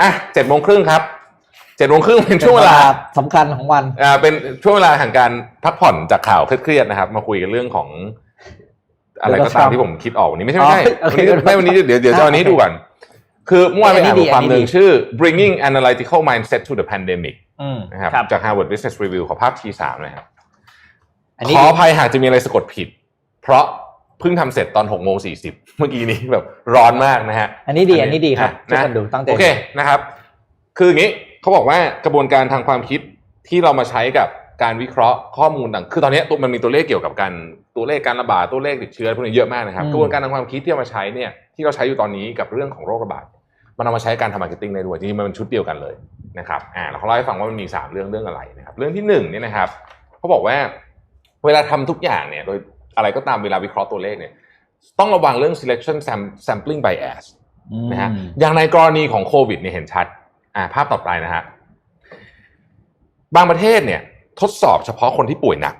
อะเจ็ดโมงครึ่งครับเจ็ดโมงครึ่งเป็นช่วงเวลาสำคัญของวันอ่าเป็นช่วงเวลาแห่งการพักผ่อนจากข่าวเครียดๆนะครับ มาคุยกันเรื่องของ อะไรก็ตามที่ผมคิดออกวันนี้ไม่ใช่ไม่ใช่อ๋อวันนี้โอเคไม่วันนี้เดี๋ยวเดี๋ยวจะเอาอันนี้โอเคดูก่อนคือเมื่อวานไปอ่านอันนี้บทความดีหนึ่งอันนี้ดีชื่อ bringing analytical mindset to the pandemic อืมนะครับครับจาก Harvard Business Review ขอภาพ T3 หนะครับอันนี้ขออภัยหากจะมีอะไรสะกดผิด เพราะ เพิ่งทำเสร็จตอน6โมง40เมื่อกี้นี้แบบร้อนมากนะฮะ อันนี้ดีอันนี้ดีครับช่วยนะกันดูตั้งใจโอเคนะครับ คืออย่างนี้เขาบอกว่ากระบวนการทางความคิดที่เรามาใช้กับการวิเคราะห์ข้อมูลต่าง คือตอนนี้ตัวมันมีตัวเลขเกี่ยวกับการตัวเลขการระบาดตัวเลขติดเชื้อพวกนี้เยอะมากนะครับอืมกระบวนการทางความคิดที่เอามาใช้เนี่ยที่เราใช้อยู่ตอนนี้กับเรื่องของโรคระบาดมันเอามาใช้การทำมาร์เก็ตติ้งได้ด้วยจริงๆมันเป็นชุดเดียวกันเลยนะครับ อ่าแล้วเขาเล่าให้ฟังว่ามันมีสามเรื่องเรื่องอะไรนะครับ เรื่องที่หนึ่งเนี่ยนะครับเขาบอกว่าเวลาทำทุกอย่างเนี่ยโดย อะไรก็ตามเวลาวิเคราะห์ตัวเลขเนี่ยต้องระวังเรื่อง selection sam- sampling bias นะฮะอืมอย่างในกรณีของโควิดเนี่ยเห็นชัดอ่าภาพต่อไปนะฮะบางประเทศเนี่ยทดสอบเฉพาะคนที่ป่วยหนัก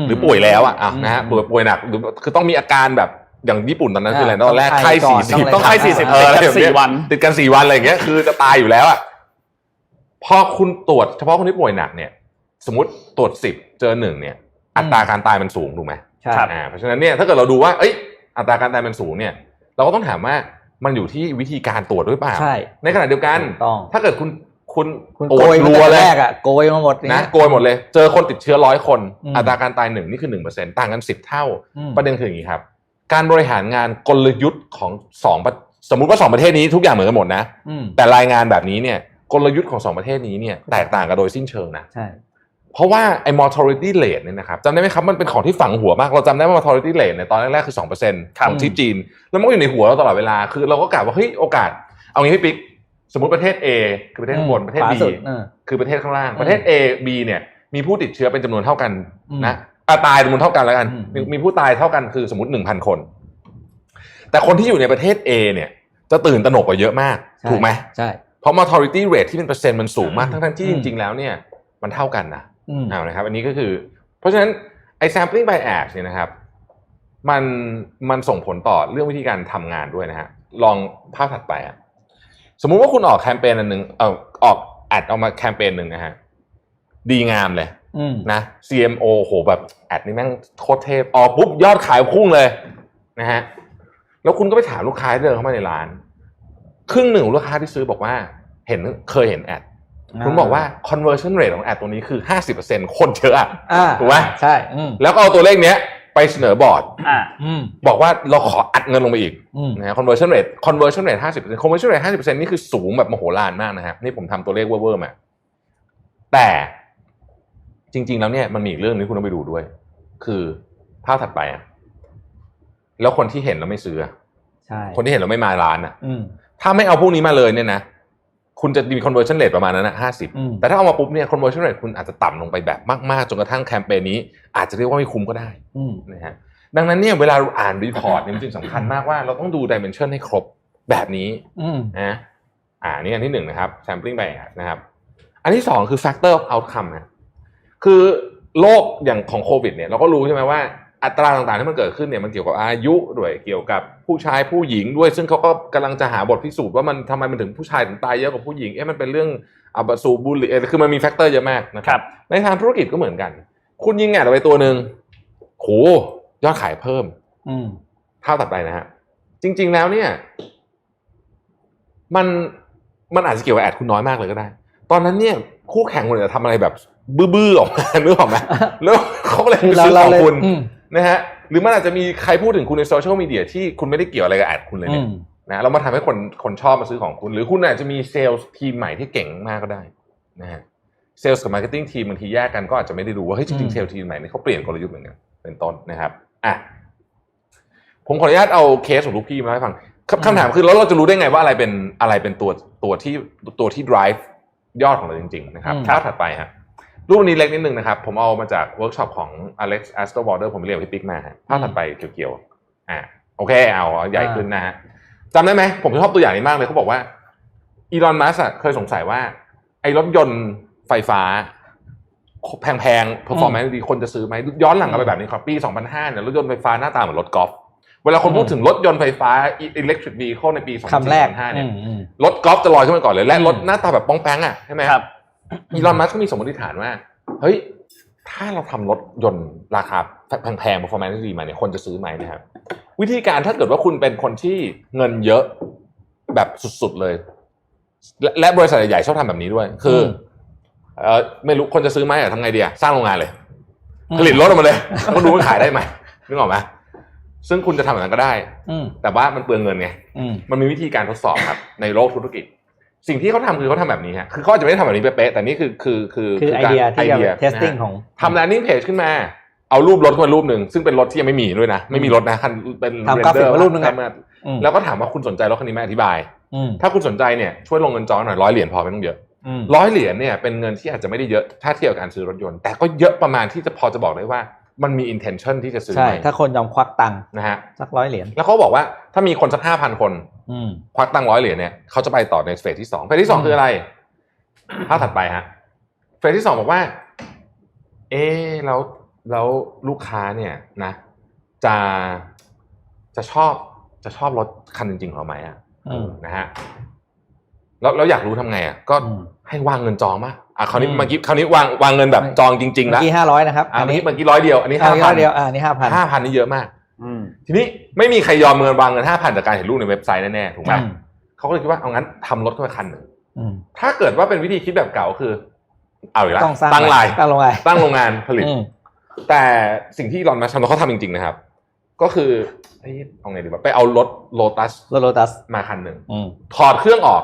มหรือป่วยแล้วอะอะอืมนะฮะป่วยป่วยหนักหรือคือต้องมีอาการแบบอย่างญี่ปุ่นตอนนั้นคืออะไรอ่าตอนแรกต้องไข้ไข้ก่สี่อนสิบต้องต้องไข้สี่สิบเออติดกันอะไรแบบสี่เนี้ยวันติดกันสี่วันอะไรอย่างเงี้ยคือจะตายอยู่แล้วอะพอคุณตรวจเฉพาะคนที่ป่วยหนักเนี่ย สมมติตรวจสิบเจอหนึ่งเนี่ย อัตราการตายมันสูงถูกไหมใช่ครับ อ่าเพราะฉะนั้นเนี่ยถ้าเกิดเราดูว่าเอ้ยอัตราการตายมันสูงเนี่ยเราก็ต้องถามว่ามันอยู่ที่วิธีการตรวจด้วยเปล่าใช่ในขณะเดียวกันถูกต้องถ้าเกิดคุณคุณคุณตรโกวจยรัมาวแต่เลแรยกอะโกยมาหมดนะโกยหมดเลย เจอคนติดเชื้อร้อยคนอืมอัตราการตายหนึ่งนี่คือหนึ่งเปอร์เซ็นต์ต่างกันสิบเท่าอืมประเด็นคืออย่างนี้ครับ การบริหารงานกลยุทธ์ของสองประสมมุติว่าสองประเทศนี้ทุกอย่างเหมือนกันหมดนะอืมแต่รายงานแบบนี้เนี่ยกลยุทธ์ของสองประเทศนี้เนี่ยแตกต่างกันโดยสิ้นเชิงนะใช่ เพราะว่าไอ้ mortality rate เนี่ยนะครับจำได้ไหมครับมันเป็นของที่ฝังหัวมาก เราจำได้ว่า mortality rate เนี่ยตอนแรกๆคือ2%ของที่จีน แล้วมันก็อยู่ในหัวเราตลอดเวลาคือเราก็กะว่าเฮ้ยโอกาส เอางี้พี่ปิ๊กสมมติประเทศ A คือประเทศข้างบนประเทศขวา B สุดเออคือประเทศข้างล่างอืมประเทศ A B เนี่ยมีผู้ติดเชื้อเป็นจำนวนเท่ากันอืมนะอะตายจำนวนเท่ากันแล้วกันอืมมีมีผู้ตายเท่ากันคือสมมติ1,000คน แต่คนที่อยู่ในประเทศ A เนี่ย จะตื่นตระหนกกว่าเยอะมากใช่ถูกไหมใช่เพราะ mortality rate ที่เป็นเปอร์เซ็นต์มันสูงมากอืมทั้งๆที่อืจมริง ๆ แล้วเนี่ยมันเท่ากันนะอืม เอานะครับ อันนี้ก็คือ เพราะฉะนั้นไอ้ sampling bias เนี่ยนะครับ มันมันส่งผลต่อเรื่องวิธีการทำงานด้วยนะฮะลองภาพถัดไปอะสมมุติว่าคุณออกแคมเปญอันหนึ่งเออออกแอดออกมาแคมเปญหนึ่งนะฮะดีงามเลยอืมนะ CMO โหแบบแอดนี่แม่งโคตรเทพออกปุ๊บยอดขายพุ่งเลยนะฮะแล้วคุณก็ไปถามลูกค้าที่เดินเข้ามาในร้าน ครึ่งหนึ่งของลูกค้าที่ซื้อบอกว่า เห็นเคยเห็นแอด คุณบอกว่า conversion rate ของแอดตัวนี้คือ 50%คนเยอะอะอ่าถูกไหมใช่อืมแล้วก็เอาตัวเลขเนี้ยไปเสนอบอร์ดอ่าอืมบอกว่าเราขออัดเงินลงไปอีกอืมนะฮะ conversion rate conversion rate 50% conversion rate 50%นี่คือสูงแบบมโหฬารมากนะครับนี่ผมทำตัวเลขเวอร์ๆมาแต่จริง ๆ แล้วเนี่ยมันมีอีกเรื่องนึงคุณต้องไปดูด้วย คือภาพถัดไปอะแล้วคนที่เห็นแล้วไม่ซื้ออะใช่คนที่เห็นแล้วไม่มาร้านอะอืมถ้าไม่เอาพวกนี้มาเลยเนี่ยนะ คุณจะมี conversion rate ประมาณนั้นนะห้าสิบอืมแต่ถ้าเอามาปุ๊บเนี่ย conversion rate คุณอาจจะต่ำลงไปแบบมากๆ จนกระทั่งแคมเปญนี้ อาจจะเรียกว่าไม่คุ้มก็ได้อืมนะฮะดังนั้นเนี่ยเวลาเราอ่านรีพอร์ตเนี่ยมันจึงสำคัญมากว่าเราต้องดู dimension ให้ครบแบบนี้อืมนะอ่านี่อันที่หนึ่งนะครับ sampling bias นะครับ อันที่สองคือ factor of outcome นะคือโรคอย่างของโควิดเนี่ยเราก็รู้ใช่ไหมว่า อัตราต่างๆที่มันเกิดขึ้นเนี่ยมันเกี่ยวกับอายุด้วยเกี่ยวกับผู้ชายผู้หญิงด้วย ซึ่งเขาก็กำลังจะหาบทพิสูจน์ว่ามันทำไมมันถึงผู้ชายถึงตายเยอะกว่าผู้หญิงเอ๊ะมันเป็นเรื่องอับสูบบุหรี่เอ๊ะคือมันมีแฟกเตอร์เยอะมากนะคครัรับในทางธุรกิจก็เหมือนกัน คุณยิงแอดเอาไปตัวหนึ่งโหยอดขายเพิ่ม อืมเท่าตัดไปนะฮะจริง ๆแล้วเนี่ย มันมันอาจจะเกี่ยวกับแอดคุณน้อยมากเลยก็ได้ ตอนนั้นเนี่ย คู่แข่งคุณอาจจะทำอะไรแบบ บื้อๆออกมานึกออกไหมแล้วเขาก็เลยคือไปเราซื้อเราของเลยคุณอืม นะฮะหรือมันอาจจะมีใครพูดถึงคุณในโซเชียลมีเดียที่คุณไม่ได้เกี่ยวอะไรกับแอดคุณเลยอืเนี่ยมนะเรามาทำให้คนคนชอบมาซื้อของคุณ หรือคุณอาจจะมีเซลล์ทีมใหม่ที่เก่งมากก็ได้นะฮะเซลล์กับมาร์เก็ตติ้งทีมบางทีแยกกันก็อาจจะไม่ได้รู้ว่าเฮ้ยจอืริงมๆเซลล์ทีมใหม่เนี่ยเขาเปลี่ยนกลยุทธ์เหมือนกันเป็นต้นนะครับอะผมขออนุญาตเอาเคสของลูกพี่มาให้ฟังคำคำถามคือแล้วเราจะรู้ได้ไงว่าอะไรเป็นอะไรเป็นตัวตัวที่ตัวที่ drive ยอดของเราจริง ๆ นะครับอืมภาพถัดไปฮะ รูปนี้เล็กนิดนึงนะครับ ผมเอามาจากเวิร์กช็อปของ Alex a s t r o w a l d e r ผมไปเรียนกับพี่ปิ๊กมาฮะภาพถัดไปเกี่ยวๆอะโอเคเอาเอาใหญ่ขึ้นนะฮะจำได้ไหมผมชอบตัวอย่างนี้มากเลยเขาบอกว่าอีลอนมัสเคยสงสัยว่า ไอ้รถยนต์ไฟฟ้า แพงๆ performance ดีคนจะซื้อไหมย้อนหลังกลับไปแบบนี้ครับ ปี 2005เนี่ยรถยนต์ไฟฟ้าหน้าตาเหมือนรถกอล์ฟเวลาคนพูดถึงรถยนต์ไฟฟ้า electric vehicle ในปีคำแรก2025อืเนี่ยมอืมรถกอล์ฟจะลอยขึ้นมาก่อนเลย และอืมรถหน้าตาแบบป้องแป้งอะใช่ไหมครับ อีลอนมัสก์ก็มีสมมติฐานว่า เฮ้ย ถ้าเราทำรถยนต์ราคาแพงๆ performance ดีมาเนี่ยคนจะซื้อไหมนะครับ วิธีการถ้าเกิดว่าคุณเป็นคนที่เงินเยอะแบบสุดๆเลย และและบริษัทใหญ่ๆชอบทำแบบนี้ด้วย คืออมเออไม่รู้คนจะซื้อไหมอะทำไงดีอะสร้างโรงงานเลยอืมผลิตรถออกมาเลยก็ดูว่าขายได้ไหมนึกออกไหมซึ่งคุณจะทำแบบนั้นก็ได้อืมแต่ว่ามันเปลืองเงินไงอืมมันมีวิธีการทดสอบครับ ในโลกธุรกิจ สิ่งที่เขาทำคือเขาทำแบบนี้ฮะคือเขาอาจจะไม่ได้ทำแบบนี้เป๊ะๆแต่นี่คือคือคือคือไอการเดียที่จะไอ testing นะฮะของทำ landing page ขึ้นมา เอารูปรถขึ้นมารูปหนึ่งซึ่งเป็นรถที่ยังไม่มีด้วยนะ ไม่มีรถนะคันเป็นทำกราฟิกมารูปหนึ่งอะทำมาอืมแล้วก็ถามว่าคุณสนใจรถคันนี้ไหมอธิบายอืมถ้าคุณสนใจเนี่ยช่วยลงเงินจองหน่อยร้อยเหรียญพอไม่ต้องเยอะอืมร้อยเหรียญเนี่ยเป็นเงินที่อาจจะไม่ได้เยอะถ้าเทียบกับการซื้อรถยนต์ แต่ก็เยอะประมาณที่จะพอจะบอกได้ว่ามันมี intention ที่จะซื้อใช่ไหมถ้าคนยอมควักตังค์นะฮะสักร้อยเหรียญแล้วเขาบอกว่าถ้ามีคนสักห้าพันคนอืม ควักตังค์ร้อยเหรียญเนี่ยเขาจะไปต่อในเฟสที่สองเฟสที่สองอืมคืออะไรภาพถัดไปฮะเฟสที่สองบอกว่า เอ๊ะแล้วแล้วลูกค้าเนี่ยนะ จะจะชอบจะชอบรถคันจริงๆของเราไหมอะอืมนะฮะแล้วแล้วอยากรู้ทำไงอะก็อืมให้วางเงินจองมาอะคราวนี้อืมเมื่อกี้คราวนี้วางวางเงินแบบจองจริงๆเมื่แล้วอกี้ห้าร้อยนะครับอะอันเมื่อนี้กี้เมื่อกี้ร้อยเดียวอันนี้ห้าห้าร้พัอนยเดียวอ่านี่ห้าพันห้าพันนี่เยอะมากอืม ทีนี้ไม่มีใครยอมเงินวางเงินห้าพันจากการเห็นรูปในเว็บไซต์แน่ๆถูกไหมอืมเขาก็เลยคิดว่าเอางั้นทำรถขึ้นมาคันหนึ่งอืมถ้าเกิดว่าเป็นวิธีคิดแบบเก่าคือ เอาอีกแล้วต้องสร้างตั้งลายตั้งลงไปตั้งโรงงานผลิตอืมแต่สิ่งที่รอนมาทำแล้วเขาทำจริงๆนะครับ ก็คือเอ้ยเอาไงดีวะไปเอารถโลตัสรถโลตัสมาคันหนึ่งอืมถอดเครื่องออก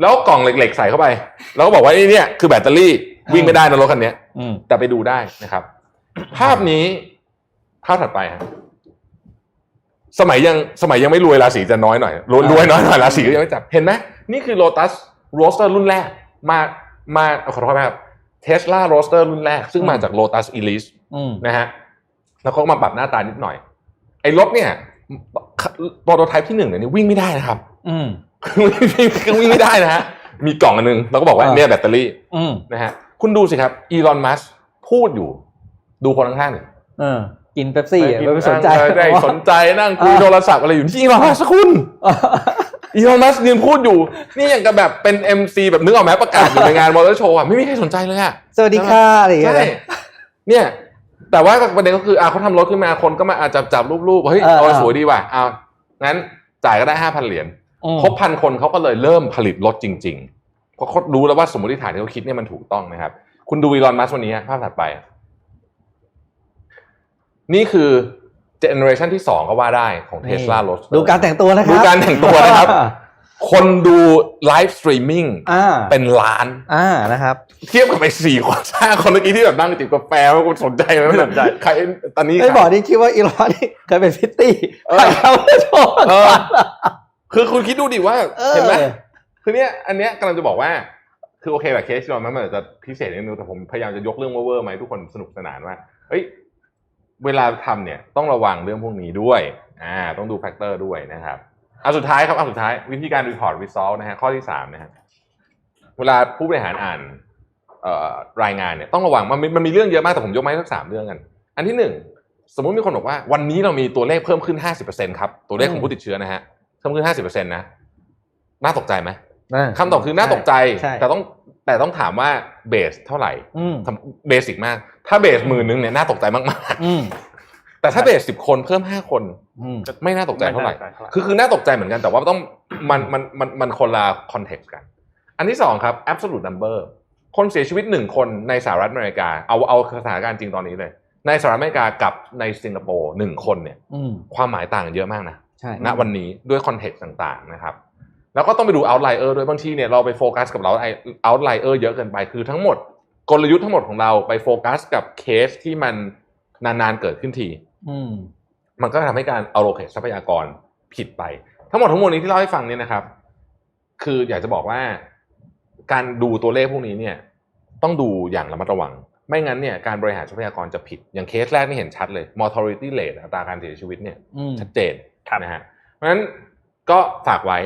แล้วกล่องเหล็กๆใส่เข้าไป แล้วก็บอกว่านี่เนี่ยคือแบตเตอรี่วิ่งไม่ได้นะรถคันเนี้ยอืมแต่ไปดูได้นะครับ ภาพนี้ภาพถัดไปครับ สมัยยังสมัยยังไม่รวยราศีจะน้อยหน่อยรวยรวยน้อยหน่อยราศีก็ยังไม่จับเห็นไหมนี่คือ Lotus Roadster รุ่นแรก มามาขอโทษครับ Tesla Roadster รุ่นแรก ซึ่งมาจาก Lotus Elise อืมนะฮะแล้วเขาก็มาปรับหน้าตานิดหน่อย ไอ้รถเนี่ยโปรโตไทป์ที่หนึ่งเนี่ยวิ่งไม่ได้นะครับ อืมคือวิ่งไม่ได้นะฮะมีกล่องอันนึงแล้วก็บอกว่าอ่าเนี่ยแบตเตอรี่อืมนะฮะคุณดูสิครับอีลอนมัสพูดอยู่ ดูคนข้างๆหนึ่งเออ กินเป๊ปซี่อะไม่สนใจได้สนใจนั่งคุยอ่าโทรศัพท์อะไรอยู่ที่อีลอนมัสคุณอีลอนมัสยืนพูดอยู่ นี่อย่างกับแบบเป็น MC แบบนึกออกไหมประกาศอยู่ในงานมอเตอร์โชว์อะไม่มีใครสนใจเลยอะสวัสดีค่ะอะไรอย่างเงี้ยใช่นะเนี่ยแต่ว่าประเด็นก็คืออะเขาทำรถขึ้นมาคนก็มาอาจจะจับรูปๆเฮ้ยเออเอาเออสวยดีว่ะเอางั้นจ่ายก็ได้ห้าพันเหรียญอืมครบพันคนเขาก็เลยเริ่มผลิตรถจริง ๆ เพราะเขารู้แล้วว่าสมมติฐานที่เขาคิดเนี่ยมันถูกต้องนะครับ คุณดูอีลอนมัสวันนี้ฮะภาพถัดไป นี่คือเจเนอเรชันที่สองก็ว่าได้ของเทสลานี่รถดูการแต่งตัวนะครับ ดูการแต่งตัวนะครับ คนดูไลฟ์สตรีมมิ่งอ่าเป็นล้านอ่านะครับ เทียบกับไปสี่คนห้าคนเมื่อกี้ที่แบบนั่งจิบกาแฟว่าคุณสนใจไหมไม่สนใจใครตอนนี้ไอ้ยบอกนี่คิดว่าอีลอนนี่เคยเป็นพิตตี้เออใครเขาไม่ชอบเออคือคุณคิดดูดิว่าเออเห็นไหมคือเนี้ยอันเนี้ยกำลังจะบอกว่าคือโอเคแหละเคสที่เรามันอาจจะพิเศษนิดนึงแต่ผมพยายามจะยกเรื่องเวอร์ๆมาให้ทุกคนสนุกสนานว่าเฮ้ย เวลาทำเนี่ยต้องระวังเรื่องพวกนี้ด้วยอ่าต้องดูแฟกเตอร์ด้วยนะครับเอาสุดท้ายครับเอาสุดท้ายวิธีการ report result นะฮะข้อที่สามนะฮะเวลาผู้บริหารอ่านเอ่อรายงานเนี่ยต้องระวังมันมีมันมีเรื่องเยอะมากแต่ผมยกมาให้สักสามเรื่องกัน อันที่หนึ่งสมมุติมีคนบอกว่า วันนี้เรามีตัวเลขเพิ่มขึ้นห้าสิบเปอร์เซ็นครับตัวเลขของผู้ติดเชื้อนะฮะเพิ่มขึ้นห้าสิบเปอร์เซ็นต์นะน่าตกใจไหมคำตอบคือน่าตกใจใช่แต่ต้อง แต่ต้องถามว่าเบสเท่าไหร่อืมเบสิกมาก ถ้าเบสหมื่นนึงเนี่ยน่าตกใจมากอืมๆแต่ถ้าเบสสิบคนเพิ่มห้าคนอืมไม่น่าตกใจเท่าไหร่ไม่น่าตกใจเท่าไหร่ คือคือน่าตกใจเหมือนกันแต่ว่าต้องมันมันมันมันคนละคอนเท็กซ์กัน อันที่สองครับ absolute number คนเสียชีวิตหนึ่งคนในสหรัฐอเมริกา เอาเอาสถานการณ์จริงตอนนี้เลย ในสหรัฐอเมริกากับในสิงคโปร์หนึ่งคนเนี่ยอืมความหมายต่างกันเยอะมากนะใช่ณวันนี้ด้วยคอนเท็กซ์ต่างๆนะครับ แล้วก็ต้องไปดู outlier ด้วยบางทีเนี่ยเราไปโฟกัสกับเรา outlier เยอะเกินไปคือทั้งหมดกลยุทธ์ทั้งหมดของเราไปโฟกัสกับเคสที่มันนานๆเกิดขึ้นทีอืมมันก็ทำให้การ allocate ทรัพยากรผิดไป ทั้งหมดทั้งมวลนี้ที่เล่าให้ฟังเนี่ยนะครับ คืออยากจะบอกว่าการดูตัวเลขพวกนี้เนี่ย ต้องดูอย่างระมัดระวัง ไม่งั้นเนี่ยการบริหารทรัพยากรจะผิด อย่างเคสแรกนี่เห็นชัดเลย mortality rate อัตราการเสียชีวิตเนี่ยอืมชัดเจนนะฮะเพราะฉะนั้นก็ฝากไว้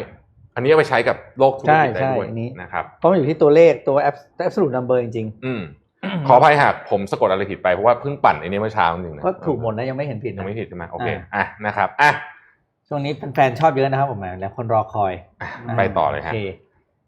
อันนี้เอาไปใช้กับโลกธุรกิจได้ใช่ด้วยใช่อันนี้นะครับเพราะมันอยู่ที่ตัวเลขตัว abs- absolute number จริงอืมขออภัยหากผมสะกดอะไรผิดไปเพราะว่าเพิ่งปั่นไอ้นี่เมื่อเช้าจริงๆนะก็ถูกหมดนะยังไม่เห็นผิดยันะงไม่ผิดใช่ไหมโอเคอะนะครับอะช่วงนี้แฟนๆชอบเยอะนะครับผมแล้วคนรอคอยอะไปต่อเลยโอฮะเค